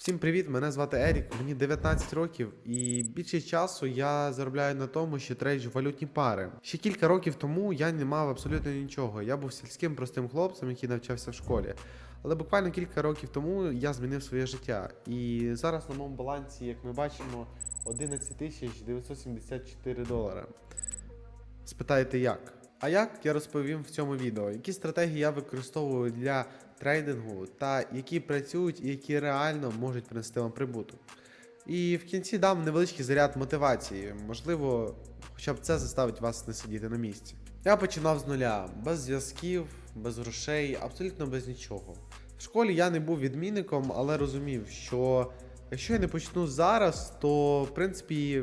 Всім привіт! Мене звати Ерік, мені 19 років, і більше часу я заробляю на тому, що трейджу валютні пари. Ще кілька років тому я не мав абсолютно нічого. Я був сільським простим хлопцем, який навчався в школі. Але буквально кілька років тому я змінив своє життя. І зараз на моєму балансі, як ми бачимо, 11 тисяч 974 долари. Спитаєте як? А як я розповім в цьому відео, які стратегії я використовую для трейдингу та які працюють і які реально можуть принести вам прибуток. І в кінці дам невеличкий заряд мотивації, можливо, хоча б це заставить вас не сидіти на місці. Я починав з нуля, без зв'язків, без грошей, абсолютно без нічого. В школі я не був відмінником, але розумів, що якщо я не почну зараз, то в принципі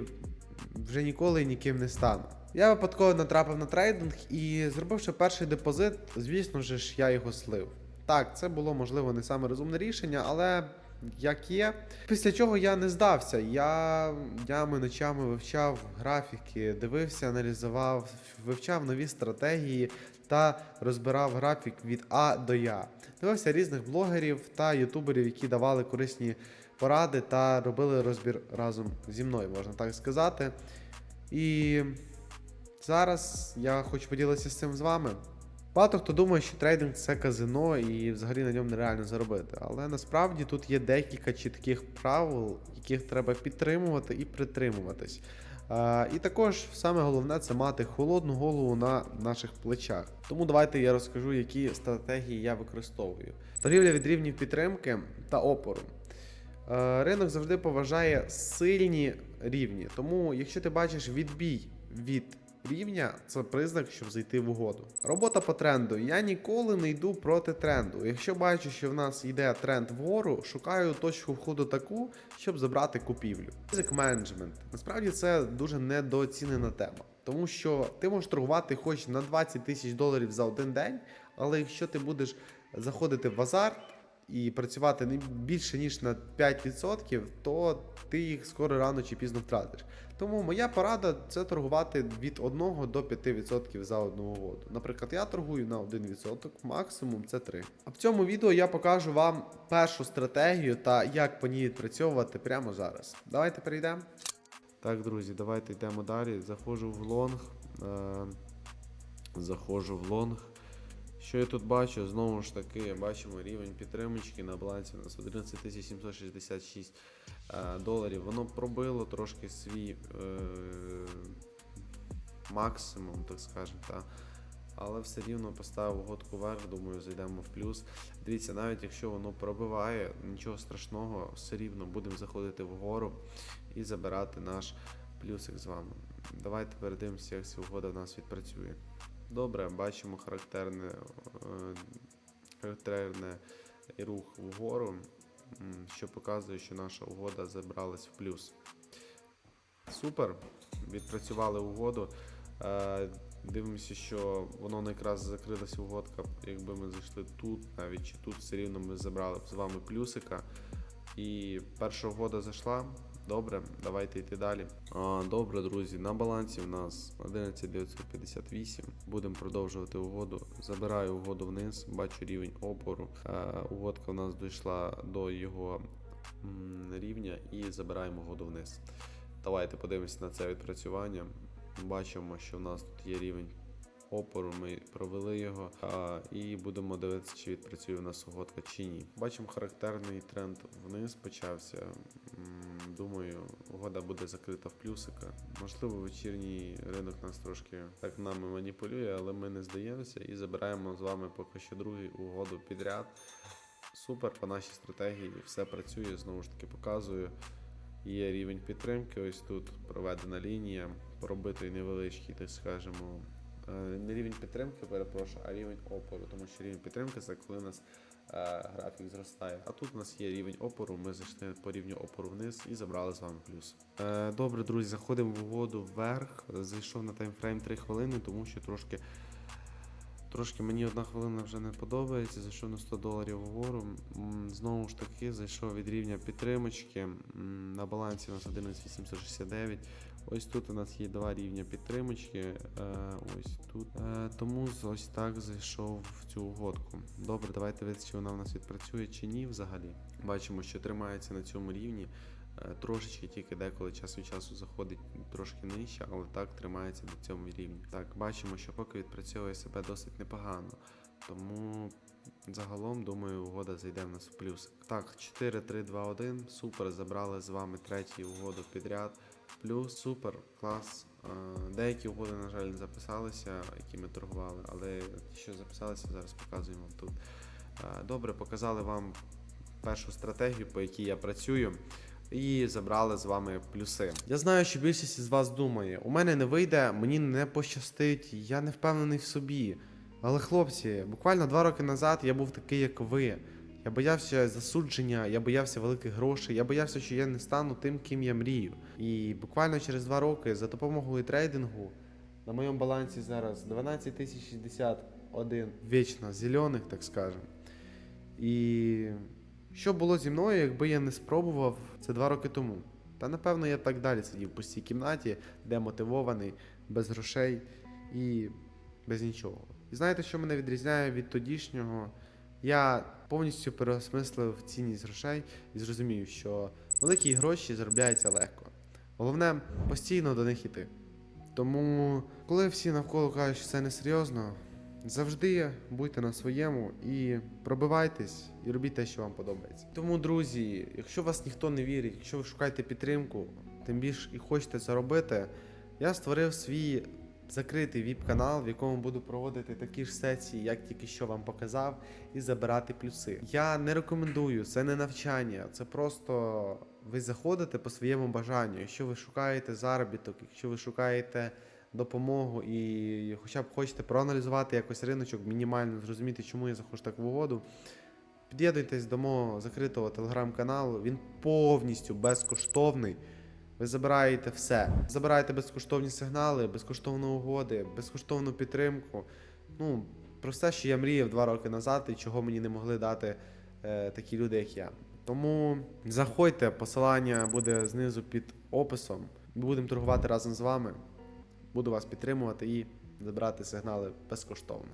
вже ніколи ніким не стану. Я випадково натрапив на трейдинг і зробивши перший депозит, звісно ж, я його слив. Так, це було можливо не саме розумне рішення, але як є. Після чого я не здався. Я днями, ночами вивчав графіки, дивився, аналізував, вивчав нові стратегії та розбирав графік від А до Я. Дивився різних блогерів та ютуберів, які давали корисні поради та робили розбір разом зі мною, можна так сказати. І зараз я хочу поділитися з цим з вами. Багато хто думає, що трейдинг це казино і взагалі на ньому нереально заробити. Але насправді тут є декілька чітких правил, яких треба підтримувати і притримуватись. І також саме головне це мати холодну голову на наших плечах. Тому давайте я розкажу, які стратегії я використовую. Торгівля від рівнів підтримки та опору. Ринок завжди поважає сильні рівні. Тому, якщо ти бачиш відбій від рівня, це признак, щоб зайти в угоду. Робота по тренду. Я ніколи не йду проти тренду. Якщо бачу, що в нас йде тренд вгору, шукаю точку входу таку, щоб забрати купівлю. Ризик менеджмент. Насправді це дуже недооцінена тема. Тому що ти можеш торгувати хоч на 20 тисяч доларів за один день, але якщо ти будеш заходити в азарт, і працювати не більше ніж на 5%, то ти їх скоро рано чи пізно втратиш. Тому моя порада це торгувати від 1 до 5% за одну угоду. Наприклад, я торгую на 1%, максимум це 3. А в цьому відео я покажу вам першу стратегію та як по ній відпрацьовувати прямо зараз. Давайте перейдемо. Так, друзі, давайте йдемо далі. Заходжу в лонг. Е- заходжу в лонг. Що я тут бачу? Знову ж таки, бачимо рівень підтримочки на балансі у нас 11 766 е, доларів. Воно пробило трошки свій е, максимум, так скажемо. Та. Але все рівно поставив угодку вверх, думаю, зайдемо в плюс. Дивіться, навіть якщо воно пробиває, нічого страшного, все рівно будемо заходити вгору і забирати наш плюсик з вами. Давайте передивимося, як ця угода в нас відпрацює. Добре, бачимо характерне, е, характерне рух вгору, що показує, що наша угода забралась в плюс. Супер. Відпрацювали угоду. Е, Дивимося, що воно якраз закрилася угодка. Якби ми зайшли тут, навіть чи тут все рівно ми забрали з вами плюсика. І перша угода зайшла. Добре, давайте йти далі. А, добре, друзі, на балансі в нас 11958. Будемо продовжувати угоду. Забираю угоду вниз, бачу рівень опору. Е, угодка в нас дійшла до його м, рівня і забираємо угоду вниз. Давайте подивимося на це відпрацювання. Бачимо, що в нас тут є рівень опору, ми провели його а, і будемо дивитися, чи відпрацює в нас угодка чи ні. Бачимо характерний тренд вниз почався. Думаю, угода буде закрита в плюсика. Можливо, вечірній ринок нас трошки так нами маніпулює, але ми не здаємося і забираємо з вами поки що другу угоду підряд. Супер по нашій стратегії, все працює, знову ж таки показую. Є рівень підтримки, ось тут проведена лінія, пробитий невеличкий, так скажемо. Е, Не рівень підтримки, перепрошую, а рівень опору, тому що рівень підтримки це коли у нас е, графік зростає. А тут у нас є рівень опору, ми зайшли по рівню опору вниз і забрали з вами плюс. Е, добре, друзі, заходимо в угоду вверх. Зайшов на таймфрейм 3 хвилини, тому що трошки. Трошки мені одна хвилина вже не подобається, зайшов на 100 доларів вгору. Знову ж таки, зайшов від рівня підтримочки. На балансі у нас 11869. Ось тут у нас є два рівня підтримочки. е, Ось тут. Е, Тому ось так зайшов в цю угодку. Добре, давайте дивитися, чи вона у нас відпрацює чи ні взагалі. Бачимо, що тримається на цьому рівні. Е, Трошечки тільки деколи час від часу заходить трошки нижче, але так тримається на цьому рівні. Так, бачимо, що поки відпрацьовує себе досить непогано. Тому загалом, думаю, угода зайде в нас в плюс. Так, 4, 3, 2, 1. Супер. Забрали з вами третю угоду підряд. Плюс, супер, клас. Е, Деякі угоди, на жаль, не записалися, які ми торгували, але ті, що записалися, зараз показуємо тут. Е, Добре, показали вам першу стратегію, по якій я працюю. І забрали з вами плюси. Я знаю, що більшість із вас думає: у мене не вийде, мені не пощастить, я не впевнений в собі. Але хлопці, буквально два роки назад я був такий, як ви. Я боявся засудження, я боявся великих грошей, я боявся, що я не стану тим, ким я мрію. І буквально через два роки за допомогою трейдингу на моєму балансі зараз 12 тисяч 61 вічно зелених, так скажемо. І що було зі мною, якби я не спробував це два роки тому? Та напевно я так далі сидів в пустій кімнаті, демотивований, без грошей і без нічого. І знаєте, що мене відрізняє від тодішнього? Я повністю переосмислив цінність грошей і зрозумів, що великі гроші заробляються легко. Головне постійно до них іти. Тому, коли всі навколо кажуть, що це несерйозно, завжди будьте на своєму і пробивайтесь і робіть те, що вам подобається. Тому, друзі, якщо вас ніхто не вірить, якщо ви шукаєте підтримку, тим більше і хочете це робити, я створив свій закритий віп-канал, в якому буду проводити такі ж сесії, як тільки що вам показав, і забирати плюси. Я не рекомендую, це не навчання, це просто ви заходите по своєму бажанню. Якщо ви шукаєте заробіток, якщо ви шукаєте допомогу і хоча б хочете проаналізувати якось риночок, мінімально зрозуміти, чому я заходжу так в угоду. Під'єднуйтесь до мого закритого телеграм-каналу, він повністю безкоштовний. Ви забираєте все. Забираєте безкоштовні сигнали, безкоштовні угоди, безкоштовну підтримку. Ну, про все, що я мріяв два роки назад і чого мені не могли дати е, такі люди, як я. Тому заходьте, посилання буде знизу під описом. Ми будемо торгувати разом з вами. Буду вас підтримувати і забирати сигнали безкоштовно.